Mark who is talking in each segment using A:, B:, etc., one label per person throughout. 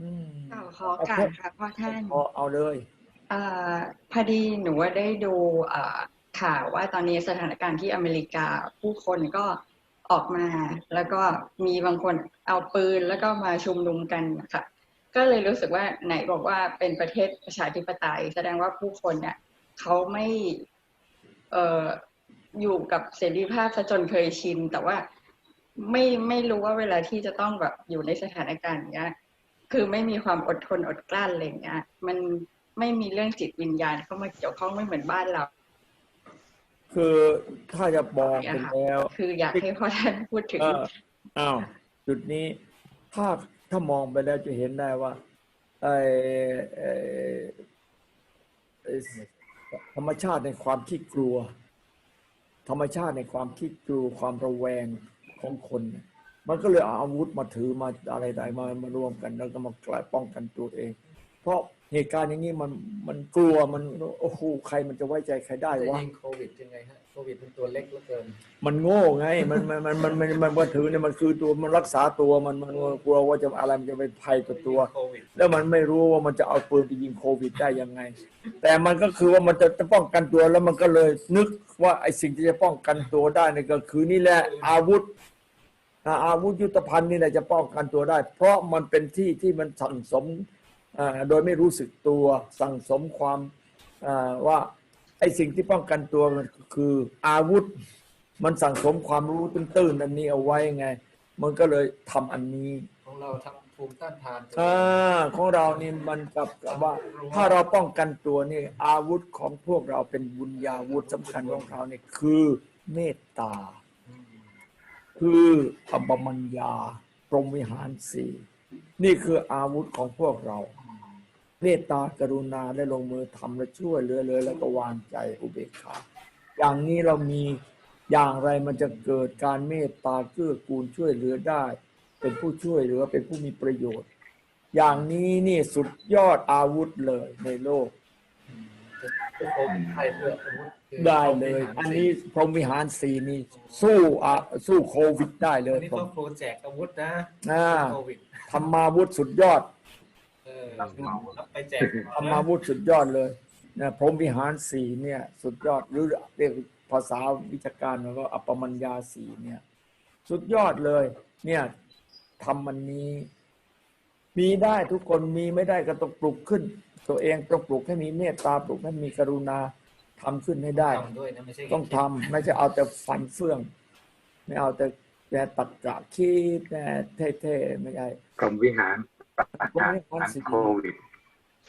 A: อืม
B: ขอขอโอกาสค่ะพ่อท่าน
A: เอาเอาเลย
B: เอ่อพอดีหนูว่าได้ดูเอ่อข่าวว่าตอนนี้สถานการณ์ที่อเมริกาผู้คนก็ออกมา แล้วก็มีบางคนเอาปืนแล้วก็มาชุมนุมกันนะคะก็เลยรู้สึกว่าไหนบอกว่าเป็นประเทศประชาธิปไตย แสดงว่าผู้คนเนี่ยเขาไม่เอ่ออยู่กับเสรีภาพซะจนเคยชิน แต่ว่าไม่ไม่รู้ว่าเวลาที่จะต้องแบบอยู่ในสถานการณ์อย่างเงี้ย คือไม่มีความอดทนอดกลั้นอะไรอย่างเงี้ย มันไม่มีเรื่องจิตวิญญาณเข้ามาเกี่ยวข้องไม่เหมือนบ้านเรา
A: คือถ้าจะบอกไปแล้ว
B: คืออยากให้พ่อท่านพูดถึง
A: เอออ้าวจุดนี้ถ้าถ้ามองไปแล้วจะเห็นได้ว่าไอ้ไอ้ไอ้ธรรมชาติในความขี้กลัว ธรรมชาติในความขี้กลัวความระแวงของคนเนี่ย มันก็เลยเอาอาวุธมาถือมาอะไรใดมามารวมกันแล้วก็มากลายป้องกันตัวเอง เพราะเหตุการณ์อย่างนี้มันมันกลัวมันโอ้โหใครมันจะไว้ใจใครได้
C: จะ
A: วะ
C: ยิงโควิดยังไงฮะโควิดเป็นตัวเล็กเหลือเกิน
A: มันโง่ไงมันมันมันมันมันมันมันถือเนี่ยมันคือตัวมันรักษาตัวมันมันมันกลัวว่าจะอะไรมันจะไปภัยกับตัว
C: โควิด
A: แล้วมันไม่รู้ว่ามันจะเอาปืนไปยิงโควิดได้ยังไง แต่มันก็คือว่ามันจะจะป้องกันตัวแล้วมันก็เลยนึกว่าไอ้สิ่งที่จะป้องกันตัวได้นี่ก็คือนี่แหละอาวุธ อ่าอาวุธยุทโธภัณฑ์นี่แหละจะป้องกันตัวได้ เพราะมันเป็นที่ที่มันสั่งสมอ่าโดยไม่รู้สึกตัวสั่งสมความอ่าว่าไอ้สิ่งที่ป้องกันตัวมันคืออาวุธ มันสั่งสมความรู้ตื้นๆอันนี้เอาไว้ไง มันก็เลยทำอันนี้
C: ของเราทำภูมิต้านทาน
A: อ่าของเรานี่มันกับกับว่า ถ้าเราป้องกันตัวนี่อาวุธของพวกเราเป็นบุญญาวุธสำคัญของเราเนี่ยคือเมตตา
C: อืม
A: คืออปมัญญาพรหมวิหารสี่นี่คืออาวุธของพวกเรา เมตตากรุณาและลงมือทำและช่วยเหลือเลยแล้วก็วางใจอุเบกขาอย่างนี้เรามีอย่างไรมันจะเกิดการเมตตาเกื้อกูลช่วยเหลือได้ เป็นผู้ช่วยเหลือเป็นผู้มีประโยชน์ อย่างนี้นี่สุดยอดอาวุธเลยในโลก
C: เป็นโควิดไทยเพื่ออาวุธคือ
A: ได้เลย อันนี้พรหมวิหารสี่นี่ สู้อะสู้โควิดได้เล
C: อั
A: ย
C: นนี้
A: ผ
C: ครอ
A: ม
C: บครัวแจกอาวุธนะ
A: อ่า
C: โควิด
A: ธรรมาวุธสุดยอด
C: เออรับไปแจก
A: ธรรมาวุธสุดยอดเลยนะพรหมวิหารสี่เนี่ย สุดยอดหรือเรียกภาษาวิชาการแล้วก็อัปปมัญญาสี่เนี่ย สุดยอดเลย เนี่ยทำมันนี้ มีได้ทุกคนมีไม่ได้ก็ต้องปลุกขึ้น ตัวเองต้องปลุกให้มีเมตตาปลุกให้มีกรุณาทำขึ้นให้ได้
C: ทำด้วยนะไม่ใช่
A: ต้องทำไม่ใช่เอาแต่ฟันเฟื่อง ไม่เอาแต่แต่ตัดกะคิดแต่เท่ๆไม่ใช่
D: กรมวิหารประกาศ
A: กรมวิหาร
D: การ
A: สิ
D: โควิด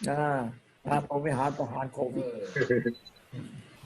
A: อ่าตามผมไปหารประหารโค
C: เอ
A: วิด
C: อ